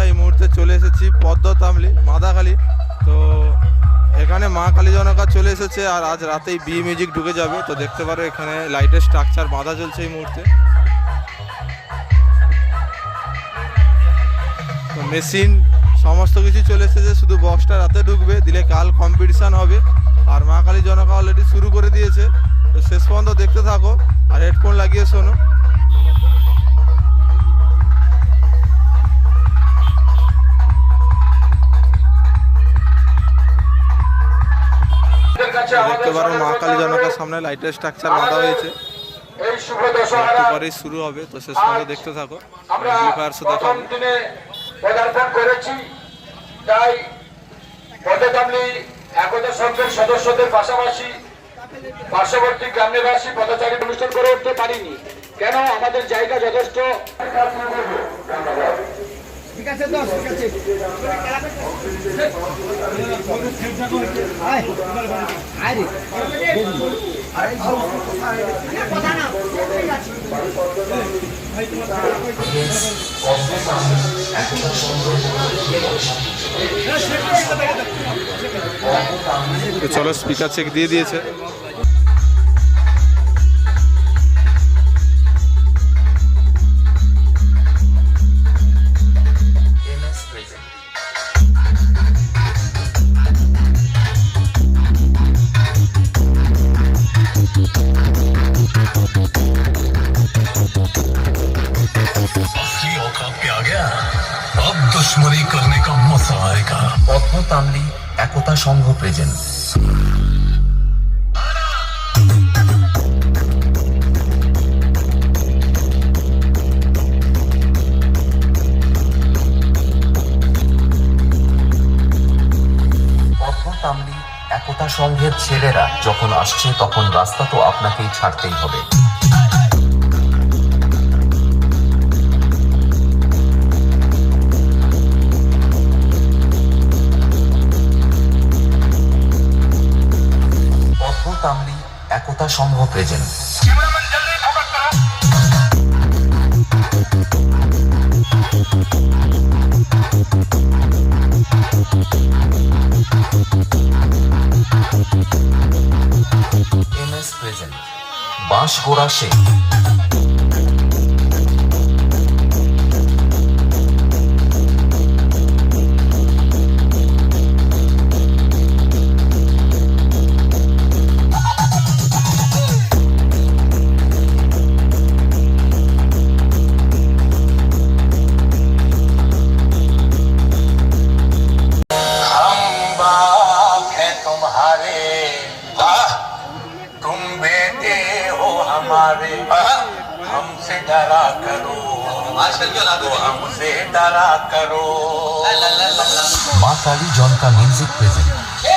আমরা এই মুহূর্তে চলে এসেছি পদ্মতামলি, মাদাখালি। তো এখানে মা কালী জনকা চলে এসেছে আর আজ রাতেই বি মিউজিক ঢুকে যাবে। তো দেখতে পারো এখানে লাইটের স্ট্রাকচার বাঁধা চলছে এই মুহূর্তে। তো মেশিন সমস্ত কিছু চলে এসেছে, শুধু বক্সটা রাতে ঢুকবে, দিলে কাল কম্পিটিশান হবে। আর মা কালী জনকা অলরেডি শুরু করে দিয়েছে। তো শেষ পর্যন্ত দেখতে থাকো, আর হেডফোন লাগিয়ে শোনো। দেখতে পারো মা কালী স্মরণ সামনে লাইটের স্ট্রাকচার বাঁধা হয়েছে। একটু পরেই শুরু হবে তো সে পর্যন্ত দেখতে থাকো। দেখাবো পদার্পণ করেছি তাই পদতামলি একতা সংঘের সদস্যদের পাশাপাশি পার্শ্ববর্তী গ্রামবাসী পদচারী অনুষ্ঠান করে উঠতে পারিনি। কেন? আমাদের জায়গা যথেষ্ট। চলো স্পিকার চেক দিয়ে দিয়েছে। दुश्मनी करने का मजा आएगा পদ্ম তামলি একতা সংঘ প্রেজেন্ট পদ্ম তামলি একতা সংঘের ছেলেরা যখন আসছে তখন রাস্তা তো আপনাকেই ছাড়তেই হবে একতা সমূহ এম এস প্রেজেন্ট। বাঁশগোড়া सहारे तुम बेटे हो हमारे। हमसे डरा करो। हमसे डरा करो। माँ काली जॉन का म्यूज़िक प्रेजेंट।